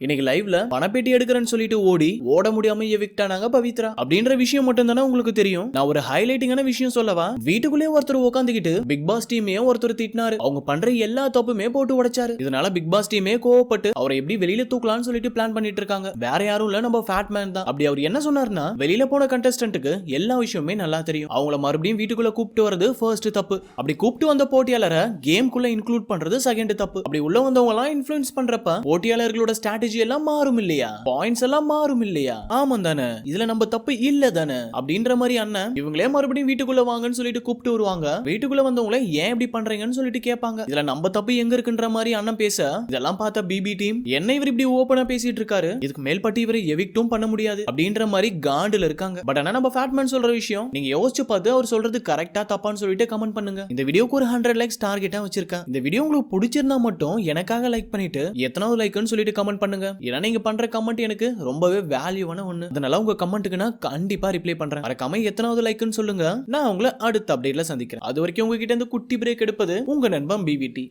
இன்னைக்கு லைவ்ல பணப்பேட்டி எடுக்கிறேன்னு சொல்லிட்டு ஓடி ஓட முடியாம விக்டானாங்க பவித்ரா. அப்படின்ற விஷயம் மட்டும் தானே உங்களுக்கு தெரியும்? நான் ஒரு ஹைலைட்டிங்கான விஷயம் சொல்லவா? வீட்டுக்குள்ளே ஒருத்தர் உட்காந்துக்கிட்டு பிக் பாஸ் டீமே ஒருத்தர் திட்டினாரு. அவங்க பண்ற எல்லா தப்புமே போட்டு உடைச்சாரு. இதனால பிக் பாஸ் டீமே கோவப்பட்டு அவரை எப்படி வெளியில தூக்கலாம்னு சொல்லிட்டு பிளான் பண்ணிட்டு இருக்காங்க. வேற யாரும் இல்ல நம்ம ஃபேட் மேன் தான். அப்படி அவர் என்ன சொன்னாருன்னா வெளியில போன கண்டஸ்டன்ட்டுக்கு எல்லா விஷயமே நல்லா தெரியும். அவங்கள மறுபடியும் வீட்டுக்குள்ள கூப்பிட்டு வரது ஃபர்ஸ்ட் தப்பு. அப்படி கூப்பிட்டு வந்த போட்டியாளரை கேம்குள்ள இன்க்ளூட் பண்றது செகண்ட் தப்பு. அப்படி உள்ள வந்தவங்க எல்லாம் இன்ஃபுளுன்ஸ் பண்றப்ப போட்டியாளர்களோட ஸ்ட்ராட்டஜி ஸ்ட்ராட்டஜி எல்லாம் மாறும் இல்லையா? பாயிண்ட்ஸ் எல்லாம் மாறும் இல்லையா? ஆமா தானே. இதுல நம்ம தப்பு இல்ல தானே. அப்படின்ற மாதிரி அண்ணன் இவங்களே மறுபடியும் வீட்டுக்குள்ள வாங்கன்னு சொல்லிட்டு கூப்பிட்டு வருவாங்க. வீட்டுக்குள்ள வந்தவங்கள ஏன் இப்படி பண்றீங்கன்னு சொல்லிட்டு கேட்பாங்க. இதுல நம்ம தப்பு எங்க இருக்குன்ற மாதிரி அண்ணன் பேச இதெல்லாம் பார்த்தா பிபி டீம் என்ன இவர் இப்படி ஓபனா பேசிட்டு இருக்காரு. இதுக்கு மேல்பட்டு இவரை எவிக்டும் பண்ண முடியாது. அப்படின்ற மாதிரி காண்டுல இருக்காங்க. பட் ஆனா நம்ம ஃபேட்மேன் சொல்ற விஷயம் நீங்க யோசிச்சு பார்த்து அவர் சொல்றது கரெக்டா தப்பான்னு சொல்லிட்டு கமெண்ட் பண்ணுங்க. இந்த வீடியோக்கு ஒரு ஹண்ட்ரட் லைக்ஸ் டார்கெட்டா வச்சிருக்கேன். இந்த வீடியோ உங்களுக்கு பிடிச்சிருந்தா மட்டும் எனக்காக லைக் பண்ணிட்டு எத்தனாவது லைக்னு சொல்லிட்டு கமெண்ட் பண்ணுங்க. பண்ணுங்க ஏன்னா நீங்க பண்ற கமெண்ட் எனக்கு ரொம்பவே வேல்யூவான ஒண்ணு. அதனால உங்க கமெண்ட்டுக்கு நான் கண்டிப்பா ரிப்ளை பண்றேன். மறக்காம எத்தனாவது லைக்னு சொல்லுங்க. நான் உங்களை அடுத்த அப்டேட்ல சந்திக்கிறேன். அது வரைக்கும் உங்ககிட்ட இருந்து குட்டி பிரேக் எடுப்பது உங்க நண்பன் பிவிடி